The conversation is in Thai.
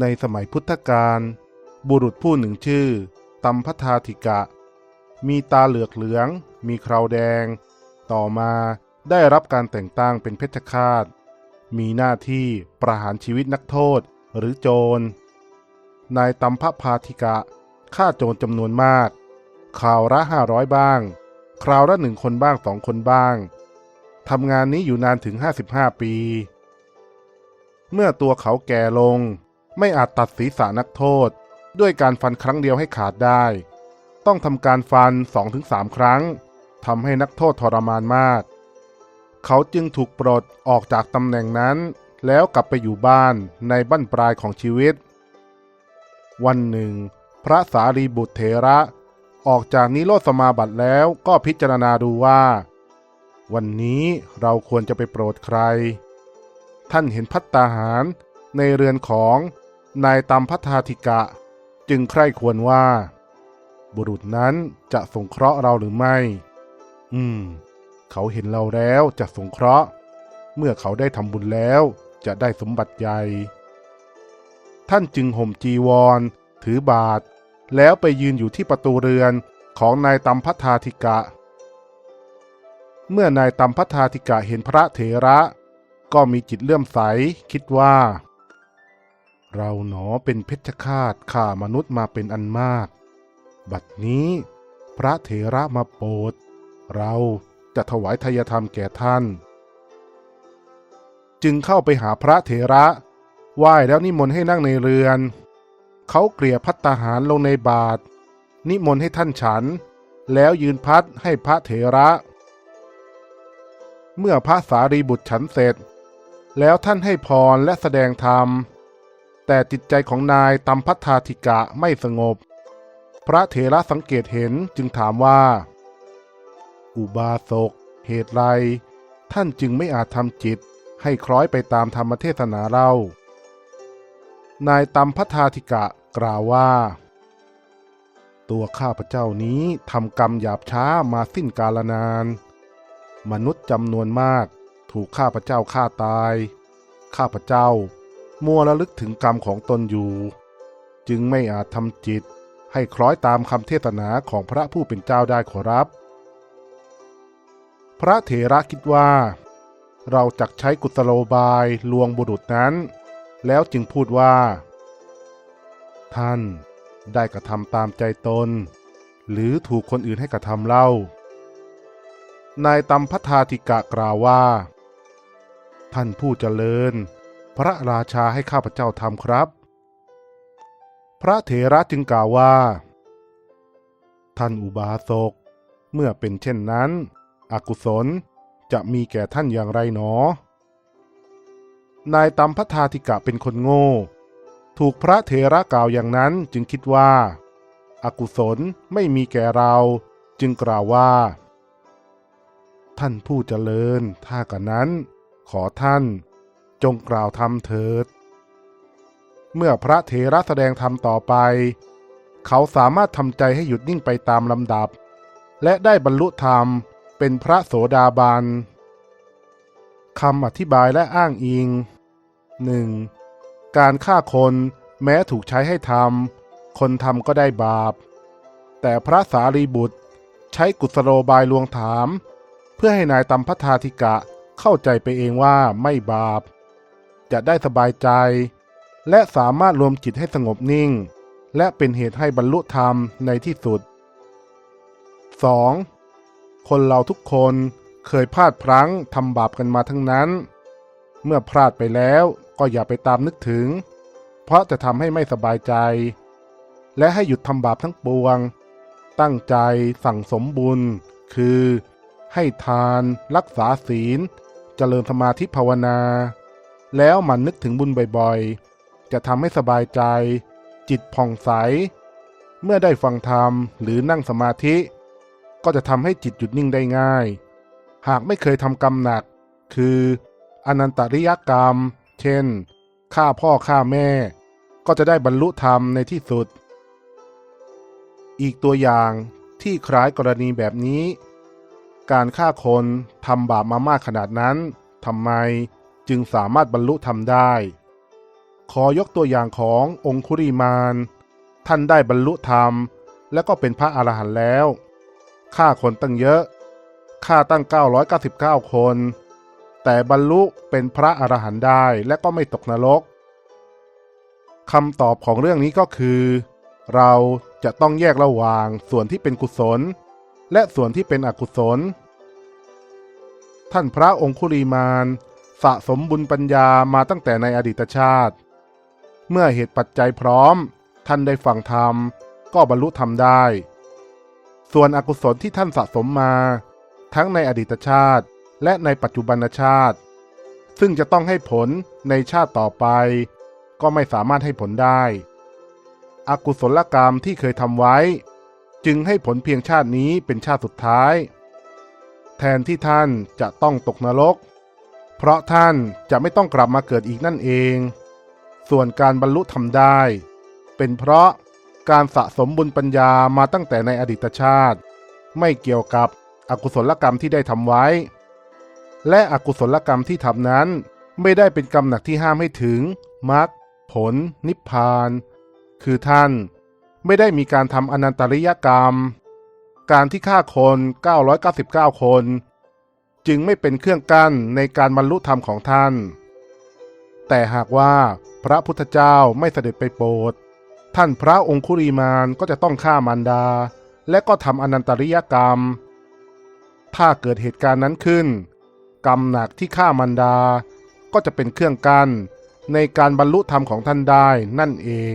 ในสมัยพุทธกาลบุรุษผู้หนึ่งชื่อตัมพทาธิกะ มีตาเหลือกเหลือง มีคราวแดง ต่อมาได้รับการแต่งตั้งเป็นเพชฌฆาต มีหน้าที่ประหารชีวิตนักโทษหรือโจร นายตัมพพาธิกะฆ่าโจรจำนวนมาก ข่าวละห้าร้อยบ้าง คราวละหนึ่งคนบ้างสองคนบ้าง ทำงานนี้อยู่นานถึง 55 ปี เมื่อตัวเขาแก่ลง ไม่อาจตัดศีรษะนักโทษ ด้วยการฟันครั้งเดียวให้ขาดได้ ต้องทำการฟัน 2-3 ครั้งทำให้นักโทษทรมานมาก เขาจึงถูกปลดออกจากตำแหน่งนั้น แล้วกลับไปอยู่บ้านในบั้นปลายของชีวิต วันหนึ่ง พระสารีบุตรเถระ ออกจากนิโรธสมาบัติแล้วก็พิจารณาดูว่า วันนี้เราควรจะไปโปรดใคร ท่านเห็นพัตตาหารในเรือนของ นายตัมพัทธาธิกะ จึงใคร่ควรว่า บุรุษนั้นจะสงเคราะห์เราหรือไม่ อืม เขาเห็นเราแล้วจะสงเคราะห์ เมื่อเขาได้ทำบุญแล้วจะได้สมบัติใหญ่ ท่านจึงห่มจีวร ถือบาท แล้วไปยืนอยู่ที่ประตูเรือนของนายตัมพัทธาธิกะ เมื่อนายตัมพัทธาธิกะเห็นพระเถระ ก็มีจิตเลื่อมใสคิดว่า เราหนอเป็นเพชฌฆาตฆ่ามนุษย์มาเป็นอันมาก บัดนี้ พระเถระมาโปรดเราจะถวายทายธรรมแก่ท่าน จึงเข้าไปหาพระเถระไหว้แล้วนิมนต์ให้นั่งในเรือน เขาเกลี่ยพัตตาหารลงในบาตรนิมนต์ให้ท่านฉัน แล้วยืนพัดให้พระเถระ เมื่อพระสารีบุตรฉันเสร็จ แล้วท่านให้พรและแสดงธรรม แต่จิตใจของนายตัมพัทธาธิกะไม่สงบ พระเถระสังเกตเห็นจึงถามว่า อุบาสก เหตุไร ท่านจึงไม่อาจทำจิตให้คล้อยไปตามธรรมเทศนาเล่า นายตัมพัทธาธิกะกล่าวว่า ตัวข้าพเจ้านี้ทำกรรมหยาบช้ามาสิ้นกาลนาน มนุษย์จำนวนมากถูกข้าพเจ้าฆ่าตาย ข้าพเจ้า มัวระลึกถึงกรรมของตนอยู่ จึงไม่อาจทำจิตให้คล้อยตามคำเทศนาของพระผู้เป็นเจ้าได้ขอรับ พระเถระคิดว่า เราจักใช้กุศโลบายลวงบุรุษนั้น แล้วจึงพูดว่า ท่านได้กระทำตามใจตน หรือถูกคนอื่นให้กระทำเล่านายตัมพัทธาธิกะกล่าวว่า ท่านผู้เจริญ พระราชาให้ข้าพเจ้าทำครับ พระเถระจึงกล่าวว่า ท่านอุบาสก เมื่อเป็นเช่นนั้น อกุศลจะมีแก่ท่านอย่างไรหนอ นายตัมพัทธาธิกะเป็นคนโง่ ถูกพระเถระกล่าวอย่างนั้นจึงคิดว่า อากุศลไม่มีแก่เราจึงกล่าวว่า ท่านผู้เจริญถ้ากันนั้น ขอท่าน จงกล่าวธรรมเถิด เมื่อพระเถระแสดงธรรมต่อไป เขาสามารถทำใจให้หยุดนิ่งไปตามลำดับ และได้บรรลุธรรมเป็นพระโสดาบันคำอธิบายและอ้างอิง 1. การฆ่าคนแม้ถูกใช้ให้ทำคนทำก็ได้บาป แต่พระสารีบุตรใช้กุศโลบายลวงถาม เพื่อให้นายตัมพัทาธิกะเข้าใจไปเองว่าไม่บาป จะได้สบายใจ และสามารถรวมจิตให้สงบนิ่ง และเป็นเหตุให้บรรลุธรรมในที่สุด 2. คนเราทุกคนเคยพลาดพลั้งทำบาปกันมาทั้งนั้น เมื่อพลาดไปแล้วก็อย่าไปตามนึกถึง เพราะจะทำให้ไม่สบายใจ และให้หยุดทำบาปทั้งปวง ตั้งใจสั่งสมบุญ คือ ให้ทาน รักษาศีล เจริญสมาธิภาวนา แล้วหมันนึกถึงบุญบ่อยๆ จะทำให้สบายใจ จิตผ่องใส เมื่อได้ฟังธรรมหรือนั่งสมาธิ ก็จะทำให้จิตหยุดนิ่งได้ง่าย หากไม่เคยทำกรรมหนัก คืออนันตริยกรรม เช่นฆ่าพ่อฆ่าแม่ ก็จะได้บรรลุธรรมในที่สุด อีกตัวอย่างที่คล้ายกรณีแบบนี้ การฆ่าคนทำบาปมามากขนาดนั้นทำไม จึงสามารถบรรลุธรรมได้ ขอยกตัวอย่างขององคุริมาน ท่านได้บรรลุธรรม และก็เป็นพระอรหันต์แล้วฆ่าคนตั้งเยอะฆ่าตั้ง 999 คน แต่บรรลุเป็นพระอรหันต์ได้และก็ไม่ตกนรกคำตอบของเรื่องนี้ก็คือ เราจะต้องแยกระหว่างส่วนที่เป็นกุศล และส่วนที่เป็นอกุศล ท่านพระองคุลีมาน สะสมบุญปัญญามาตั้งแต่ในอดีตชาติ เมื่อเหตุปัจจัยพร้อม ท่านได้ฟังธรรม ก็บรรลุธรรมได้ ส่วนอกุศลที่ท่านสะสมมา ทั้งในอดีตชาติและในปัจจุบันชาติ ซึ่งจะต้องให้ผลในชาติต่อไป ก็ไม่สามารถให้ผลได้ อกุศลกรรมที่เคยทำไว้ จึงให้ผลเพียงชาตินี้เป็นชาติสุดท้าย แทนที่ท่านจะต้องตกนรก เพราะท่านจะไม่ต้องกลับมาเกิดอีกนั่นเอง ส่วนการบรรลุธรรมได้ เป็นเพราะการสะสมบุญปัญญามาตั้งแต่ในอดีตชาติ ไม่เกี่ยวกับอกุศลกรรมที่ได้ทำไว้ และอกุศลกรรมที่ทำนั้น ไม่ได้เป็นกรรมหนักที่ห้ามให้ถึงมรรคผล นิพพาน คือท่านไม่ได้มีการทำอนันตริยกรรม การที่ฆ่าคน 999 คน จึงไม่เป็นเครื่องกั้นในการบรรลุธรรมของท่าน แต่หากว่าพระพุทธเจ้าไม่เสด็จไปโปรด ท่านพระองคุริมานก็จะต้องฆ่ามารดา และก็ทำอนันตริยกรรม ถ้าเกิดเหตุการณ์นั้นขึ้น กรรมหนักที่ฆ่ามารดา ก็จะเป็นเครื่องกั้นในการบรรลุธรรมของท่านได้นั่นเอง